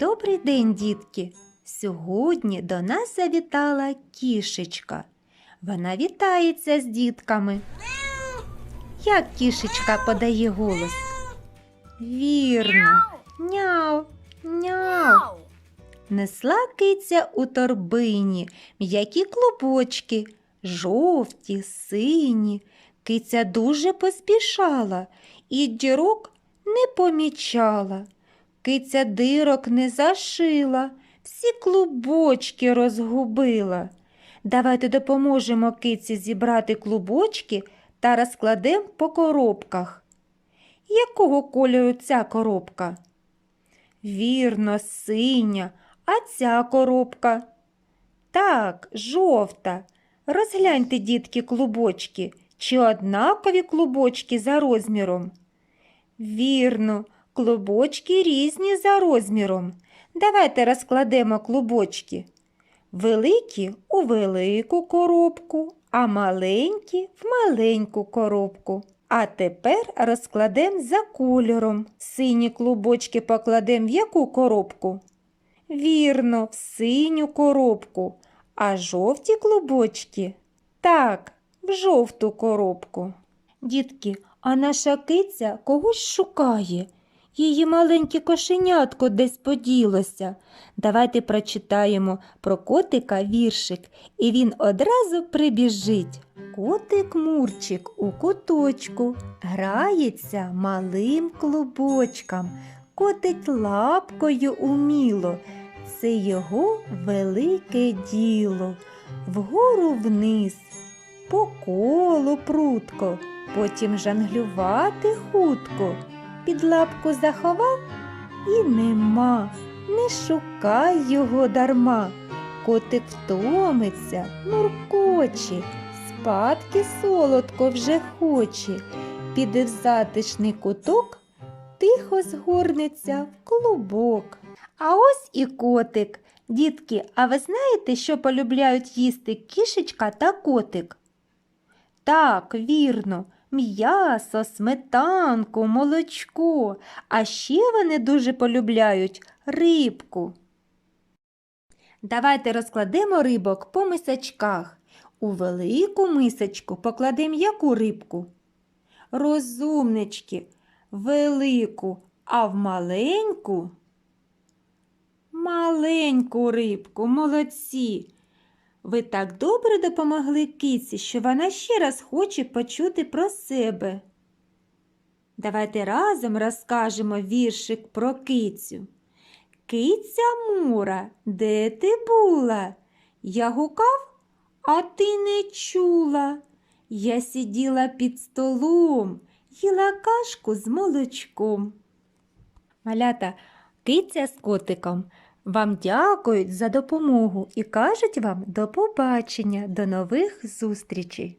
Добрий день, дітки! Сьогодні до нас завітала кішечка. Вона вітається з дітками. Як кішечка подає голос? Вірно. Няу, няу. Несла киця у торбині м'які клубочки, жовті, сині. Киця дуже поспішала і дірок не помічала. Киця дирок не зашила, всі клубочки розгубила. Давайте допоможемо киці зібрати клубочки та розкладемо по коробках. Якого кольору ця коробка? Вірно, синя, а ця коробка? Так, жовта. Розгляньте, дітки, клубочки, чи однакові клубочки за розміром? Вірно, клубочки різні за розміром. Давайте розкладемо клубочки. Великі у велику коробку, а маленькі в маленьку коробку. А тепер розкладемо за кольором. Сині клубочки покладемо в яку коробку? Вірно, в синю коробку. А жовті клубочки? Так, в жовту коробку. Дітки, а наша киця когось шукає. Її маленьке кошенятко десь поділося. Давайте прочитаємо про котика віршик, і він одразу прибіжить. Котик Мурчик у куточку грається малим клубочком, котить лапкою уміло. Це його велике діло. Вгору вниз, по колу прутко, потім жонглювати хутко. Під лапку заховав і нема, не шукай його дарма. Котик втомиться, нуркоче, спадки солодко вже хоче, піде в затишний куток, тихо згорнеться в клубок. А ось і котик. Дітки, а ви знаєте, що полюбляють їсти кішечка та котик? Так, вірно, м'ясо, сметанку, молочко, а ще вони дуже полюбляють рибку. Давайте розкладемо рибок по мисочках. У велику мисочку покладемо яку рибку? Розумнички, велику, а в маленьку маленьку рибку, молодці. Ви так добре допомогли киці, що вона ще раз хоче почути про себе. Давайте разом розкажемо віршик про кицю. Киця Мура, де ти була? Я гукав, а ти не чула. Я сиділа під столом, їла кашку з молочком. Малята, киця з котиком вам дякують за допомогу і кажуть вам до побачення, до нових зустрічей.